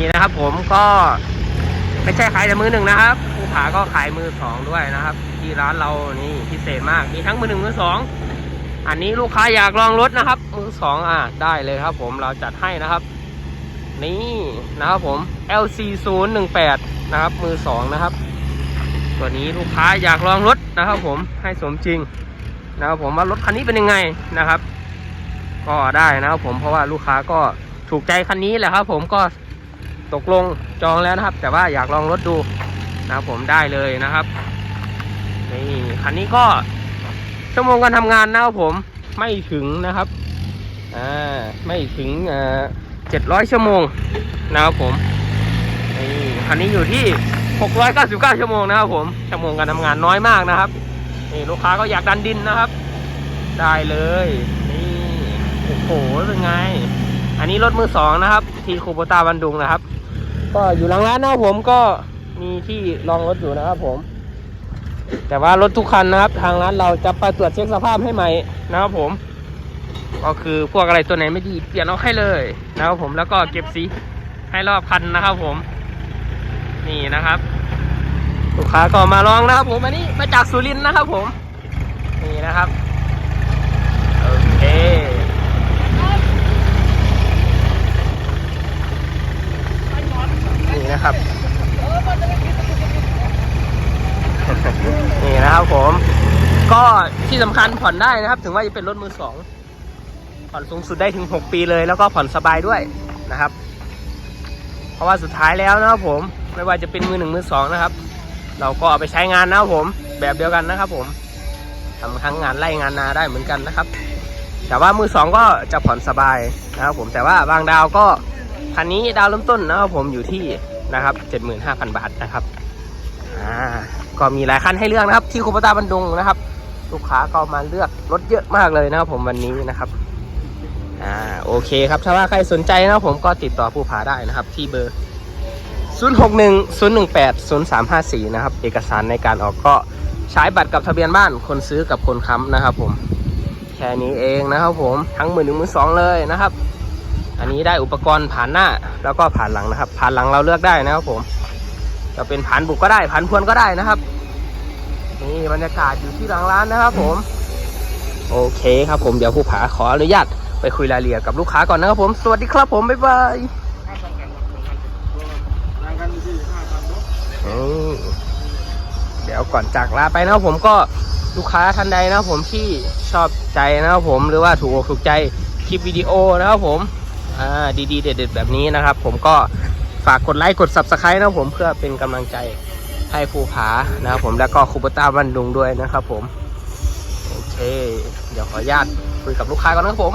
นี่นะครับผมก็ไม่ใช่ขายแต่มือหนึ่งนะครับภูผาก็ขายมือสองด้วยนะครับ ที่ร้านเรานี่พิเศษมากมีทั้งมือหนึ่งมือสองอันนี้ลูกค้าอยากลองรถนะครับ มือสองอะได้เลยครับ ผมเราจัดให้นะครับ นี่นะครับผม LC 0 1 8นะครับ มือสองนะครับ ตัวนี้ลูกค้าอยากลองรถนะครับ ผมให้สมจริงนะครับผมว่ารถคันนี้เป็นยังไงนะครับ ก็ได้นะครับผมเพราะว่าลูกค้าก็ถูกใจคันนี้แหละครับ ผมก็ ตกลงจองแล้วนะครับ แต่ว่าอยากลองรถดูนะครับผมได้เลยนะครับนี่คันนี้ก็ชั่วโมงการทำงานนะครับผมไม่ถึงนะครับอ่าไม่ถึงเอ่อเจ็ดร้อยชั่วโมงนะครับผมนี่คันนี้อยู่ที่หกร้อยเก้าสิบเก้าชั่วโมงนะครับผมชั่วโมงการทำงานน้อยมากนะครับนี่ลูกค้าก็อยากดันดินนะครับ ได้เลยนี่โอ้โหเป็นไง อันนี้รถมือสองนะครับ ที่คูโบต้าบันดุงนะครับ ก็อยู่หลังร้านนะครับผมก็มีที่รองรถอยู่นะครับผม แต่ว่ารถทุกคันนะครับ ทางร้านเราจะไปตรวจเช็คสภาพให้ใหม่นะครับผม ก็คือพวกอะไรตัวไหนไม่ดีเปลี่ยนเอาให้เลยนะครับผมแล้วก็เก็บสีให้รอบคันนะครับผม นี่นะครับลูกค้าก็มาลองนะครับผมอันนี้มาจากสุรินทร์นะครับผม นี่นะครับ โอเค นี่นะครับ นี่นะครับผม ก็ที่สำคัญผ่อนได้นะครับ ถึงว่าจะเป็นรถมือสองผ่อนสูงสุดได้ถึง 6 ปีเลย แล้วก็ผ่อนสบายด้วยนะครับ เพราะว่าสุดท้ายแล้วนะครับผมไม่ว่าจะเป็นมือหนึ่งมือสองนะครับ เราก็เอาไปใช้งานนะครับผมแบบเดียวกันนะครับ ผมทำทั้งงานไล่งานนาได้เหมือนกันนะครับ แต่ว่ามือสองก็จะผ่อนสบายนะครับ ผมแต่ว่าบางดาวก็คันนี้ดาวเริ่มต้นนะครับผมอยู่ที่นะครับ 75,000 บาทนะครับ อ่าก็มีหลายคันให้เลือกนะครับ ที่คูปตาบันดุงนะครับ ลูกค้าก็มาเลือกรถเยอะมากเลยนะครับผมวันนี้นะครับอ่าโอเคครับถ้าว่าใครสนใจนะครับผมก็ติดต่อผู้ผาได้นะครับ ที่เบอร์ 061 018 0354 นะครับ เอกสารในการออกก็ใช้บัตรกับทะเบียนบ้านคนซื้อกับคนค้ำนะครับผมแค่นี้เองนะครับผมทั้งมือหนึ่งมือสองเลยนะครับ อันนี้ได้อุปกรณ์ผ่านหน้าแล้วก็ผ่านหลังนะครับ ผ่านหลังเราเลือกได้นะครับผม จะเป็นผ่านบุกก็ได้ผ่านพวนก็ได้นะครับ นี่บรรยากาศอยู่ที่หลังร้านนะครับ ผม โอเคครับผมเดี๋ยวผู้ผาขออนุญาตไปคุยรายละเอียดกับลูกค้าก่อนนะครับ ผมสวัสดีครับผมบ๊ายบายเดี๋ยวก่อนจากลาไปนะครับผมก็ลูกค้าท่านใดนะครับผมที่ชอบใจนะครับผมหรือว่าถูกอกถูกใจคลิปวิดีโอนะครับผมอ่าดีๆเด็ดๆแบบนี้นะครับ ผมก็ ฝากกดไลค์กด subscribe นะครับผมเพื่อเป็นกำลังใจให้ภูผานะครับผมแล้วก็คูปต้าบันดุงด้วยนะครับผม โอเค เดี๋ยวขออนุญาตคุยกับลูกค้าก่อนนะครับผม